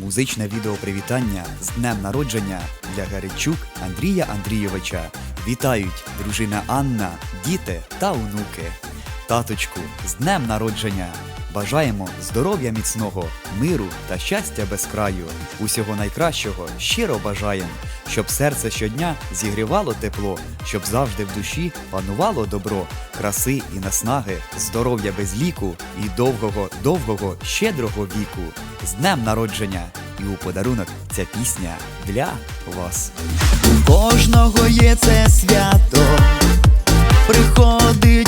Музичне відео привітання з днем народження для Гаричук Андрія Андрійовича. Вітають дружина Анна, діти та онуки. Таточку, з днем народження! Бажаємо здоров'я міцного, миру та щастя без краю. Усього найкращого щиро бажаєм, щоб серце щодня зігрівало тепло, щоб завжди в душі панувало добро, краси і наснаги, здоров'я без ліку і довгого, довгого, щедрого віку. З днем народження! І у подарунок ця пісня для вас. У кожного є це свято, приходить